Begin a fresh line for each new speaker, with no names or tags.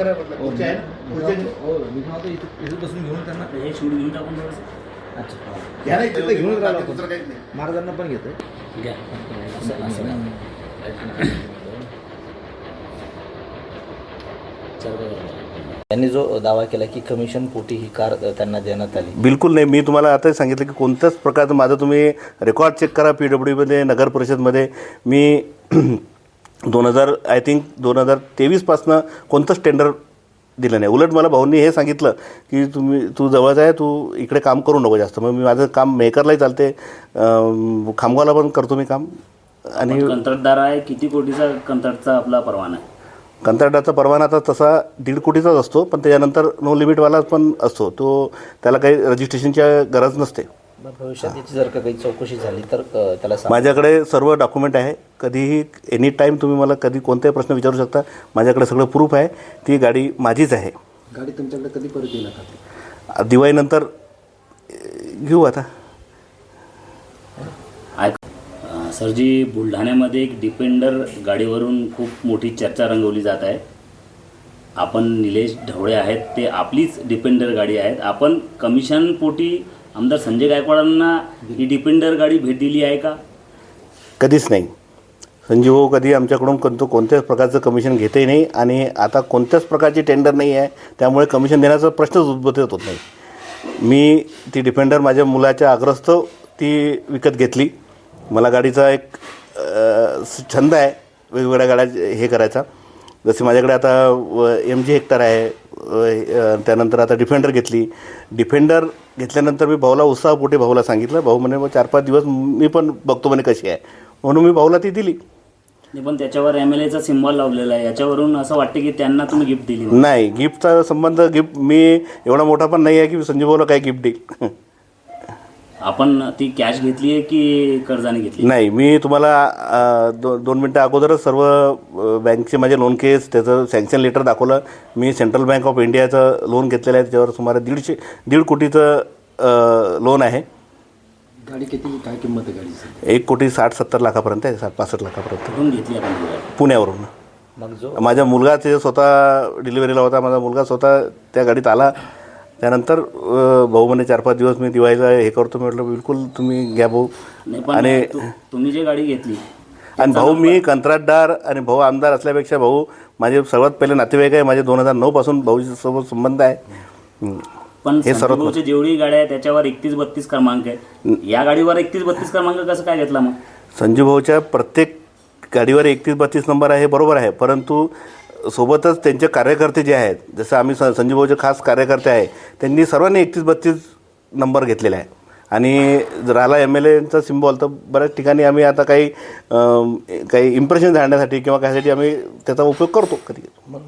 करा म्हटलं. खुर्च्या आहे ना? खुर्च्या
हो बसून घेऊन त्यांना
हे शूट घेऊन टाकून थोडंसं
अच्छा.
घ्या ना इथं
ते घेऊन
घेऊन
राहिलो
टाका, दुसरं काहीच नाही.
महाराजांना पण घेतोय.
घ्या. असं असं करा.
त्यांनी जो दावा केला की कमिशन पोटी ही कार त्यांना देण्यात आली.
बिलकुल नाही. मी तुम्हाला आता सांगितलं की कोणत्याच प्रकारचं माझं तुम्ही रेकॉर्ड चेक करा पी डब्ल्यू मध्ये नगर परिषदमध्ये. मी दोन हजार आय थिंक दोन हजार तेवीसपासनं कोणतंच टेंडर दिलं नाही. उलट मला भाऊंनी हे सांगितलं की तुम्ही तू जवळच आहे तू इकडे काम करू नको जास्त. मग मी माझं काम मेकरलाही चालते. खामगावला पण करतो मी काम. आणि
कंत्राटदार आहे किती कोटीचा कंत्राटचा आपला परवाना आहे?
कंत्राटाचा परवाना आता तसा दीड कोटीचाच असतो पण त्याच्यानंतर नो लिमिटवाला पण असतो. तो त्याला काही रजिस्ट्रेशनची गरज नसते.
भविष्यात याची जर का काही चौकशी झाली तर त्याला
माझ्याकडे सर्व डॉक्युमेंट आहे. कधीही एनी टाईम तुम्ही मला कधी कोणताही प्रश्न विचारू शकता. माझ्याकडे सगळं प्रूफ आहे. ती गाडी माझीच आहे.
गाडी तुमच्याकडे कधी परत येईल आता
दिवाळीनंतर अं, घेऊ आता.
सरजी बुलढाण्यामध्ये एक डिपेंडर गाडीवरून खूप मोठी चर्चा रंगवली जात आहे. आपण निलेश ढवळे आहेत ते आपलीच डिपेंडर गाडी आहेत. आपण कमिशन पोटी आमदार संजय गायकवाडांना ही डिपेंडर गाडी भेट दिली आहे का?
कधीच नाही. संजी ओ कधी आमच्याकडून कोणतं कोणत्याच प्रकारचं कमिशन घेतही नाही आणि आता कोणत्याच प्रकारची टेंडर नाही आहे त्यामुळे कमिशन देण्याचा प्रश्नच उद्भवत होत नाही. मी ती डिफेंडर माझ्या मुलाच्या आग्रस्तव ती विकत घेतली. मला गाडीचा एक छंद आहे वेगवेगळ्या गाड्या हे करायचा. जसे माझ्याकडे आता एम जी हेक्टर आहे त्यानंतर आता डिफेंडर घेतली. डिफेंडर घेतल्यानंतर मी भाऊला उत्साह पोटे भाऊला सांगितलं भाऊ म्हणे मग चार पाच दिवस मी पण बघतो म्हणे कशी आहे. म्हणून मी भाऊला ती दिली.
नाही, पण त्याच्यावर एम एल एचा सिम्बॉल लावलेला आहे. याच्यावरून असं वाटते की त्यांना तुम्ही गिफ्ट दिली.
नाही गिफ्टचा संबंध गिफ्ट मी एवढा मोठा पण नाही आहे की संजीव भाऊला काय गिफ्ट देईल.
आपण ती कॅश घेतली आहे की कर्जाने घेतली?
नाही मी तुम्हाला अ, दो दोन मिनटं अगोदरच सर्व अ, बँकचे माझे लोन केस त्याचं सँक्शन लेटर दाखवलं. मी सेंट्रल बँक ऑफ इंडियाचं लोन घेतलेलं आहे. त्याच्यावर सुमारे दीडशे दीड कोटीचं लोन आहे.
गाडी किती काय किंमत आहे गाडीची?
एक कोटी साठ सत्तर लाखापर्यंत आहे साठ पासष्ट लाखापर्यंत.
कुठून घेतली आपण ती गाडी?
पुण्यावरून.
मग जो
माझा मुलगा ते स्वतः डिलिव्हरीला होता माझा मुलगा स्वतः त्या गाडीत आला. त्यानंतर अ, भाऊ म्हणे चार पाच दिवस मी दिवाळीला हे करतो मी म्हटलं बिलकुल तुम्ही घ्या भाऊ.
नाही पण
आणि
तु- तुम्ही जी गाडी घेतली
आणि भाऊ मी कंत्राटदार आणि भाऊ आमदार असल्यापेक्षा भाऊ माझे सर्वात पहिले नातेवाईक आहे माझे दोन हजार नऊपासून भाऊशी सोबत संबंध आहे. हं.
पण
हे सर्वात
जेवढी गाड्या आहे त्याच्यावर एकतीस बत्तीस क्रमांक आहे. या गाडीवर एकतीस बत्तीस क्रमांक कसं काय घेतला मग?
संजू भाऊच्या प्रत्येक गाडीवर एकतीस बत्तीस नंबर आहे बरोबर आहे. परंतु सोबतच त्यांचे कार्यकर्ते जे आहेत जसं आम्ही स संजू भाऊचे खास कार्यकर्ते आहे त्यांनी सर्वांनी एकतीस बत्तीस नंबर घेतलेला आहे. आणि जर आला एम एल एचा सिम्बॉल तर बऱ्याच ठिकाणी आम्ही आता काही काही इम्प्रेशन झाडण्यासाठी किंवा काहीसाठी आम्ही त्याचा उपयोग करतो कधी
मग